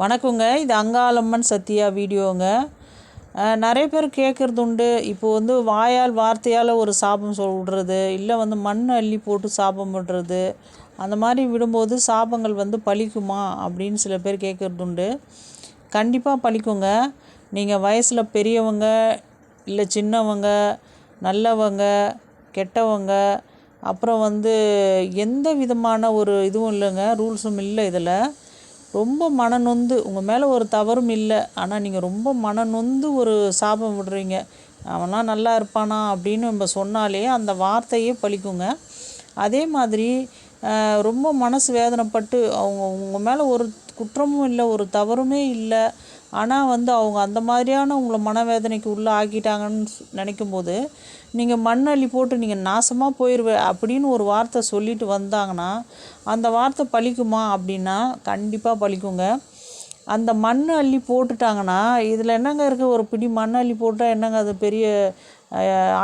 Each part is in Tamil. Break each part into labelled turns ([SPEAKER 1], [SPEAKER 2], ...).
[SPEAKER 1] வணக்கங்க. இது அங்காளம்மன் சத்யா வீடியோங்க. நிறைய பேர் கேட்குறது உண்டு இப்போ வந்து வாயால் வார்த்தையால் ஒரு சாபம் சொல்கிறது விடுறது இல்லை வந்து மண் அள்ளி போட்டு சாபம் விடுறது அந்த மாதிரி விடும்போது சாபங்கள் வந்து பழிக்குமா அப்படின்னு சில பேர் கேட்குறது உண்டு கண்டிப்பாக பழிக்குங்க. நீங்கள் வயசில் பெரியவங்க இல்லை சின்னவங்க நல்லவங்க கெட்டவங்க அப்புறம் வந்து எந்த விதமான ஒரு இதுவும் இல்லைங்க. ரூல்ஸும் இல்லை இதில். ரொம்ப மனநொந்து உங்கள் மேலே ஒரு தவறும் இல்லை ஆனால் நீங்கள் ரொம்ப மனநொந்து ஒரு சாபம் விடுறீங்க. அவனா நல்லா இருப்பானா அப்படின்னு நம்ம சொன்னாலே அந்த வார்த்தையே பழிக்குங்க. அதே மாதிரி ரொம்ப மனசு வேதனைப்பட்டு அவங்க உங்கள் மேலே ஒரு குற்றமும் இல்லை ஒரு தவறுமே இல்லை. ஆனால் வந்து அவங்க அந்த மாதிரியான உங்களை மனவேதனைக்கு உள்ளே ஆக்கிட்டாங்கன்னு நினைக்கும் நினைக்கும்போது நீங்கள் மண் அள்ளி போட்டு நீங்கள் நாசமாக போயிடுவே அப்படின்னு ஒரு வார்த்தை சொல்லிட்டு வந்தாங்கன்னா அந்த வார்த்தை பழிக்குமா அப்படின்னா கண்டிப்பாக பழிக்குங்க. அந்த மண் அள்ளி போட்டுட்டாங்கன்னா இதில் என்னங்க இருக்குது ஒரு பிடி மண் அள்ளி போட்டால் என்னங்க அது பெரிய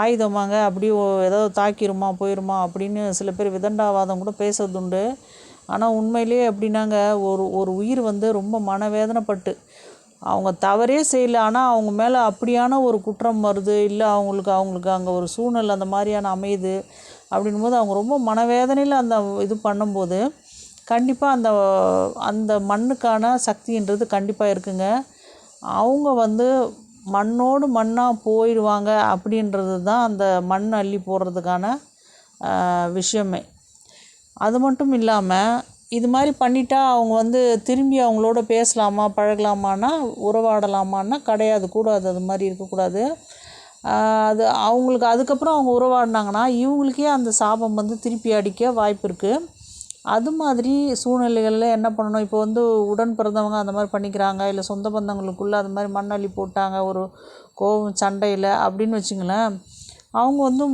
[SPEAKER 1] ஆயுதமாங்க? அப்படியே ஏதாவது தாக்கிருமா போயிருமா? அப்படின்னு சில பேர் விதண்டாவாதம் கூட பேசுறதுண்டு. ஆனால் உண்மையிலேயே அப்படின்னாங்க ஒரு ஒரு உயிர் வந்து ரொம்ப மனவேதனைப்பட்டு. அவங்க தவறே செய்யல. ஆனால் அவங்க மேலே அப்படியான ஒரு குற்றம் வருது. இல்லை அவங்களுக்கு அவங்களுக்கு அங்கே ஒரு சூழ்நிலை அந்த மாதிரியான அமையுது. அப்படின்னும் போது அவங்க ரொம்ப மனவேதனையில் அந்த இது பண்ணும்போது கண்டிப்பாக அந்த அந்த மண்ணுக்கான சக்தின்றது கண்டிப்பாக இருக்குங்க. அவங்க வந்து மண்ணோடு மண்ணாக போயிடுவாங்க அப்படின்றது தான் அந்த மண் அள்ளி போடுறதுக்கான விஷயமே. அது மட்டும் இல்லாமல் இது மாதிரி பண்ணிட்டா அவங்க வந்து திரும்பி அவங்களோட பேசலாமா பழகலாமான்னா உறவாடலாமான்னா கிடையாது. கூடாது அது மாதிரி இருக்கக்கூடாது. அது அவங்களுக்கு அதுக்கப்புறம் அவங்க உறவாடினாங்கன்னா இவங்களுக்கே அந்த சாபம் வந்து திருப்பி அடிக்க வாய்ப்பு இருக்குது அது மாதிரி சூழ்நிலைகளில் என்ன பண்ணணும்? இப்போ வந்து உடன் பிறந்தவங்க அந்த மாதிரி பண்ணிக்கிறாங்க. இல்லை சொந்த பந்தங்களுக்குள்ளே அது மாதிரி மண்ணள்ளி போட்டாங்க. ஒரு கோவம் சண்டையில் அப்படின்னு வச்சுங்களேன் அவங்க வந்து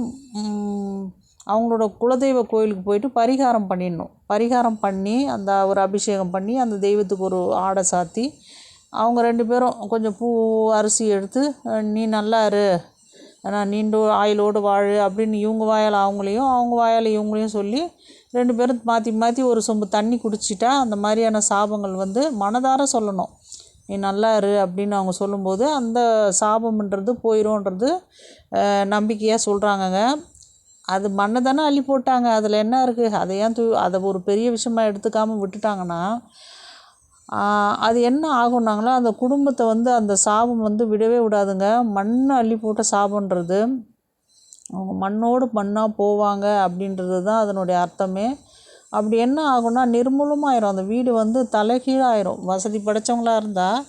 [SPEAKER 1] அவங்களோட குலதெய்வ கோயிலுக்கு போயிட்டு பரிகாரம் பண்ணிடணும். பரிகாரம் பண்ணி அந்த ஒரு அபிஷேகம் பண்ணி அந்த தெய்வத்துக்கு ஒரு ஆடை சாத்தி அவங்க ரெண்டு பேரும் கொஞ்சம் பூ அரிசி எடுத்து நீ நல்லா இரு நான் நீண்ட ஆயுளோடு வாழு அப்படின்னு இவங்க வாயால் அவங்களையும் அவங்க வாயால் இவங்களையும் சொல்லி ரெண்டு பேரும் மாற்றி மாற்றி ஒரு சொம்பு தண்ணி குடிச்சிட்டா அந்த மாதிரியான சாபங்கள் வந்து மனதார சொல்லணும். நீ நல்லா இரு அப்படின்னு அவங்க சொல்லும்போது அந்த சாபம்ன்றது போயிடும்ன்றது நம்பிக்கையாக சொல்கிறாங்கங்க அது மண்ணை தானே அள்ளி போட்டாங்க. அதில் என்ன இருக்குது அதை ஏன் தூ அதை ஒரு பெரிய விஷயமாக எடுத்துக்காமல் விட்டுட்டாங்கன்னா அது என்ன ஆகும்னாங்களோ அந்த குடும்பத்தை வந்து அந்த சாபம் வந்து விடவே விடாதுங்க. மண் அள்ளி போட்ட சாபன்றது அவங்க மண்ணோடு மண்ணாக போவாங்க அப்படின்றது தான் அதனுடைய அர்த்தமே. அப்படி என்ன ஆகும்னா நிர்மூலமாயிரும். அந்த வீடு வந்து தலைகீழாயிரும். வசதி படைச்சவங்களா இருந்தால்